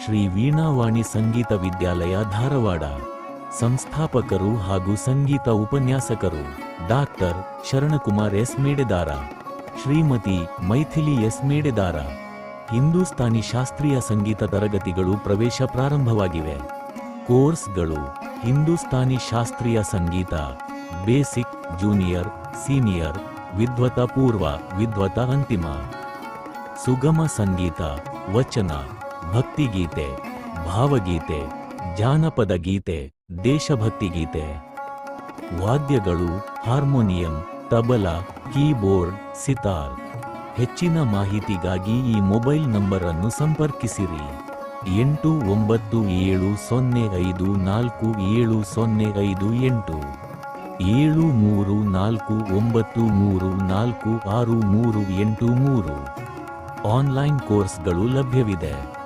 ಶ್ರೀ ವೀಣಾವಾಣಿ ಸಂಗೀತ ವಿದ್ಯಾಲಯ ಧಾರವಾಡ. ಸಂಸ್ಥಾಪಕರು ಹಾಗೂ ಸಂಗೀತ ಉಪನ್ಯಾಸಕರು doctor Sharanakumar S Medadara, Shrimati Maithili S Medadara, Hindustani ಶಾಸ್ತ್ರೀಯ ಸಂಗೀತ ತರಗತಿಗಳು ಪ್ರವೇಶ ಪ್ರಾರಂಭವಾಗಿವೆ. ಕೋರ್ಸ್ಗಳು ಹಿಂದೂಸ್ತಾನಿ ಶಾಸ್ತ್ರೀಯ ಸಂಗೀತ, ಬೇಸಿಕ್, ಜೂನಿಯರ್, ಸೀನಿಯರ್, ವಿದ್ವತ ಪೂರ್ವ, ವಿದ್ವತ ಅಂತಿಮ. ಸುಗಮ ಸಂಗೀತ, ವಚನ ಭಕ್ತಿಗೀತೆ, ಭಾವಗೀತೆ ಜಾನಪದ ಗೀತೆ ದೇಶಭಕ್ತಿ ಗೀತೆ ವಾದ್ಯಗಳು, ಹಾರ್ಮೋನಿಯಂ, ತಬಲಾ, ಕೀಬೋರ್ಡ್, ಸಿತಾರ್. ಹೆಚ್ಚಿನ ಮಾಹಿತಿಗಾಗಿ ಈ ಮೊಬೈಲ್ ನಂಬರ್ ಅನ್ನು ಸಂಪರ್ಕಿಸಿರಿ. ಎಂಟು ಒಂಬತ್ತು ಏಳು ಸೊನ್ನೆ ಐದು ನಾಲ್ಕು ಏಳು ಸೊನ್ನೆ ಐದು ಎಂಟು. ಏಳು ಮೂರು ನಾಲ್ಕು ಒಂಬತ್ತು ಮೂರು ನಾಲ್ಕು ಆರು ಮೂರು ಎಂಟು ಮೂರು. ಆನ್ಲೈನ್ ಕೋರ್ಸ್ಗಳು ಲಭ್ಯವಿದೆ.